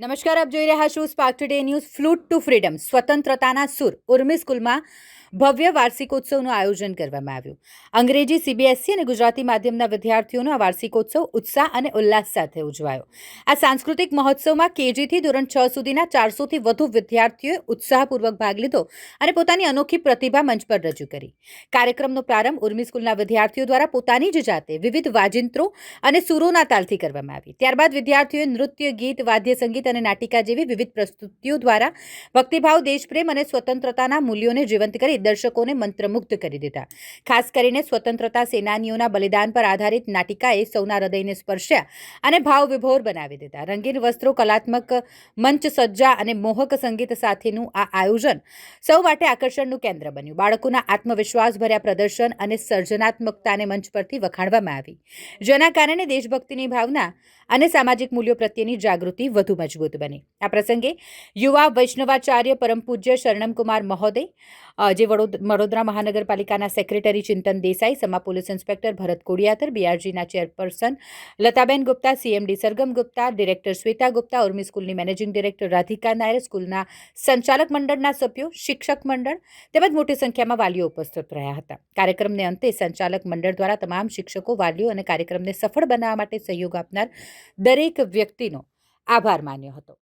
નમસ્કાર, આપ જોઈ રહ્યા છો spark today news flute to freedom સ્વતંત્રતાના સુર ઉર્મી સ્કૂલમાં ભવ્ય વાર્ષિકોત્સવનું આયોજન કરવામાં આવ્યું. અંગ્રેજી સીબીએસસી અને ગુજરાતી માધ્યમના વિદ્યાર્થીઓનો આ વાર્ષિકોત્સવ ઉત્સાહ અને ઉલ્લાસ સાથે ઉજવાયો. આ સાંસ્કૃતિક મહોત્સવમાં કેજીથી ધોરણ છ સુધીના ચારસોથી વધુ વિદ્યાર્થીઓએ ઉત્સાહપૂર્વક ભાગ લીધો અને પોતાની અનોખી પ્રતિભા મંચ પર રજૂ કરી. કાર્યક્રમનો પ્રારંભ ઉર્મી સ્કૂલના વિદ્યાર્થીઓ દ્વારા પોતાની જ જાતે વિવિધ વાજિંત્રો અને સુરોના તાલથી કરવામાં આવી. ત્યારબાદ વિદ્યાર્થીઓએ નૃત્ય, ગીત, વાદ્ય સંગીત અને નાટિકા જેવી વિવિધ પ્રસ્તુતિઓ દ્વારા ભક્તિભાવ, દેશપ્રેમ અને સ્વતંત્રતાના મૂલ્યોને જીવંત કરી દર્શકોને મંત્રમુગ્ધ કરી દીધા. ખાસ કરીને સ્વતંત્રતા સેનાનીઓના બલિદાન પર આધારિત નાટિકાએ સૌના હૃદયને સ્પર્શ્યા અને ભાવ વિભોર બનાવી દીધા. રંગીન વસ્ત્રો, કલાત્મક મંચ સજ્જા અને મોહક સંગીત સાથેનું આ આયોજન સૌ માટે આકર્ષણનું કેન્દ્ર બન્યું. બાળકોના આત્મવિશ્વાસ ભર્યા પ્રદર્શન અને સર્જનાત્મકતાને મંચ પરથી વખાણવામાં આવી. જેના કારણે દેશભક્તિની ભાવના અને સામાજિક મૂલ્યો પ્રત્યેની જાગૃતિ વધુ મજબૂત બની. આ પ્રસંગે યુવા વૈષ્ણવાચાર્ય પરમ પૂજ્ય શરણમકુમાર મહોદય જે વડોદરા મહાનગરપાલિકાના secretary Chintan Desai, Sama police inspector Bharat Kodiyatar બીઆરજીના chairperson Lataben Gupta CMD Sargam Gupta, director Shweta Gupta, Urmi સ્કૂલની મેનેજિંગ ડિરેક્ટર રાધિકા નાયર, સ્કૂલના સંચાલક મંડળના સભ્યો, શિક્ષક મંડળ તેમજ મોટી સંખ્યામાં વાલીઓ ઉપસ્થિત રહ્યા હતા. કાર્યક્રમને અંતે સંચાલક મંડળ દ્વારા તમામ શિક્ષકો, વાલીઓ અને કાર્યક્રમને સફળ બનાવવા માટે સહયોગ આપનાર દરેક વ્યક્તિનો આભાર માન્યો હતો.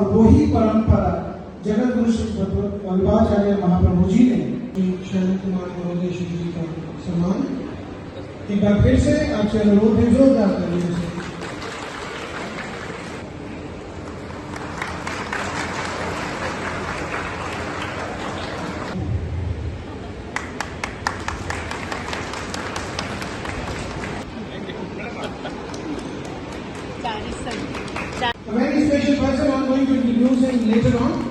और वही परंपरा जगत गुरु श्री वल्लभाचार्य महाप्रभु जी ने शरण कुमार महोदय जी का सम्मान एक बार फिर से आपसे अनुरोध है जोरदार later on.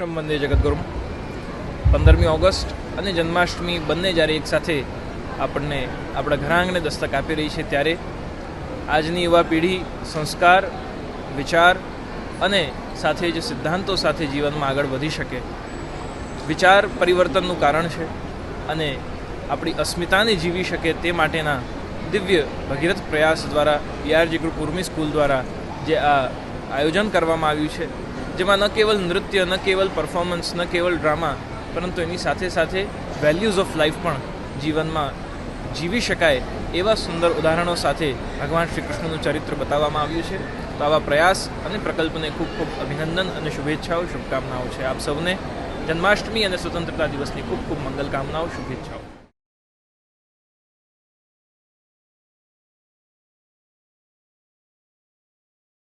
કૃષ્ણ વંદે જગતગુરુ પંદરમી ઓગસ્ટ અને જન્માષ્ટમી બંને જ્યારે એકસાથે આપણને આપણા ઘરાંગને દસ્તક આપી રહી છે, ત્યારે આજની યુવા પેઢી સંસ્કાર, વિચાર અને સાથે જ સિદ્ધાંતો સાથે જીવનમાં આગળ વધી શકે. વિચાર પરિવર્તનનું કારણ છે અને આપણી અસ્મિતાને જીવી શકે તે માટેના દિવ્ય ભગીરથ પ્રયાસ દ્વારા બીઆરજી ગ્રુપ ઉર્મી સ્કૂલ દ્વારા જે આ આયોજન કરવામાં આવ્યું છે જેમાં ન કેવલ નૃત્ય, ન કેવલ પરફોર્મન્સ ન કેવલ ડ્રામા પરંતુ એની સાથે સાથે વેલ્યુઝ ઓફ લાઈફ પણ જીવનમાં જીવી શકાય એવા સુંદર ઉદાહરણો સાથે ભગવાન શ્રી કૃષ્ણનું ચરિત્ર બતાવવામાં આવ્યું છે. તો આવા પ્રયાસ અને પ્રકલ્પને ખૂબ ખૂબ અભિનંદન અને શુભેચ્છાઓ, શુભકામનાઓ છે આપ સૌને. જન્માષ્ટમી અને સ્વતંત્રતા દિવસની ખૂબ ખૂબ મંગલ કામનાઓ શુભેચ્છાઓ.